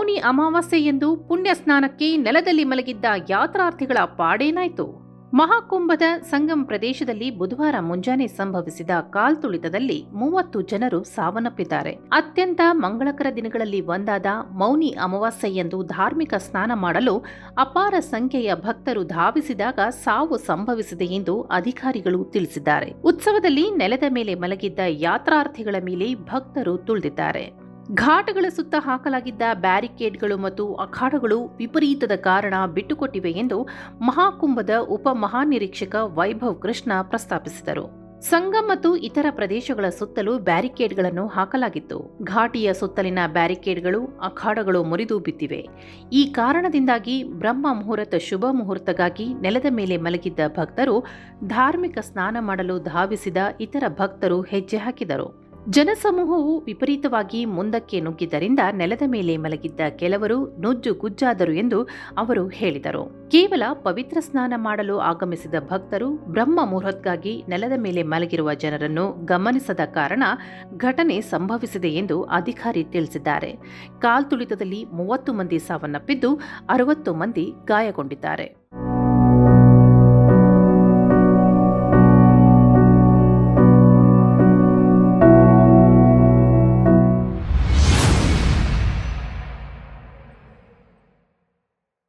ಮೌನಿ ಅಮಾವಾಸ್ಯೆಯೆಂದು ಪುಣ್ಯ ಸ್ನಾನಕ್ಕೆ ನೆಲದಲ್ಲಿ ಮಲಗಿದ್ದ ಯಾತ್ರಾರ್ಥಿಗಳ ಪಾಡೇನಾಯ್ತು? ಮಹಾಕುಂಭದ ಸಂಗಮ್ ಪ್ರದೇಶದಲ್ಲಿ ಬುಧವಾರ ಮುಂಜಾನೆ ಸಂಭವಿಸಿದ ಕಾಲ್ತುಳಿತದಲ್ಲಿ ಮೂವತ್ತು ಜನರು ಸಾವನ್ನಪ್ಪಿದ್ದಾರೆ. ಅತ್ಯಂತ ಮಂಗಳಕರ ದಿನಗಳಲ್ಲಿ ಒಂದಾದ ಮೌನಿ ಅಮಾವಾಸ್ಯೆಯೆಂದು ಧಾರ್ಮಿಕ ಸ್ನಾನ ಮಾಡಲು ಅಪಾರ ಸಂಖ್ಯೆಯ ಭಕ್ತರು ಧಾವಿಸಿದಾಗ ಸಾವು ಸಂಭವಿಸಿದೆ ಎಂದು ಅಧಿಕಾರಿಗಳು ತಿಳಿಸಿದ್ದಾರೆ. ಉತ್ಸವದಲ್ಲಿ ನೆಲದ ಮೇಲೆ ಮಲಗಿದ್ದ ಯಾತ್ರಾರ್ಥಿಗಳ ಮೇಲೆ ಭಕ್ತರು ತುಳಿದಿದ್ದಾರೆ. ಘಾಟ್ಗಳ ಸುತ್ತ ಹಾಕಲಾಗಿದ್ದ ಬ್ಯಾರಿಕೇಡ್ಗಳು ಮತ್ತು ಅಖಾಡಗಳು ವಿಪರೀತದ ಕಾರಣ ಬಿಟ್ಟುಕೊಟ್ಟಿವೆ ಎಂದು ಮಹಾಕುಂಭದ ಉಪ ಮಹಾನಿರೀಕ್ಷಕ ವೈಭವ್ ಕೃಷ್ಣ ಪ್ರಸ್ತಾಪಿಸಿದರು. ಸಂಗಮ್ ಮತ್ತು ಇತರ ಪ್ರದೇಶಗಳ ಸುತ್ತಲೂ ಬ್ಯಾರಿಕೇಡ್ಗಳನ್ನು ಹಾಕಲಾಗಿತ್ತು. ಘಾಟಿಯ ಸುತ್ತಲಿನ ಬ್ಯಾರಿಕೇಡ್ಗಳು, ಅಖಾಡಗಳು ಮುರಿದು ಬಿದ್ದಿವೆ. ಈ ಕಾರಣದಿಂದಾಗಿ ಬ್ರಹ್ಮ ಮುಹೂರ್ತ ಶುಭ ಮುಹೂರ್ತಗಾಗಿ ನೆಲದ ಮೇಲೆ ಮಲಗಿದ್ದ ಭಕ್ತರು ಧಾರ್ಮಿಕ ಸ್ನಾನ ಮಾಡಲು ಧಾವಿಸಿದ ಇತರ ಭಕ್ತರು ಹೆಜ್ಜೆ ಹಾಕಿದರು. ಜನಸಮೂಹವು ವಿಪರೀತವಾಗಿ ಮುಂದಕ್ಕೆ ನುಗ್ಗಿದ್ದರಿಂದ ನೆಲದ ಮೇಲೆ ಮಲಗಿದ್ದ ಕೆಲವರು ನುಜ್ಜು ಗುಜ್ಜಾದರು ಎಂದು ಅವರು ಹೇಳಿದರು. ಕೇವಲ ಪವಿತ್ರ ಸ್ನಾನ ಮಾಡಲು ಆಗಮಿಸಿದ ಭಕ್ತರು ಬ್ರಹ್ಮ ಮುಹೂರ್ತಗಾಗಿ ನೆಲದ ಮೇಲೆ ಮಲಗಿರುವ ಜನರನ್ನು ಗಮನಿಸದ ಕಾರಣ ಘಟನೆ ಸಂಭವಿಸಿದೆ ಎಂದು ಅಧಿಕಾರಿ ತಿಳಿಸಿದ್ದಾರೆ. ಕಾಲ್ತುಳಿತದಲ್ಲಿ ಮೂವತ್ತು ಮಂದಿ ಸಾವನ್ನಪ್ಪಿದ್ದು ಅರವತ್ತು ಮಂದಿ ಗಾಯಗೊಂಡಿದ್ದಾರೆ.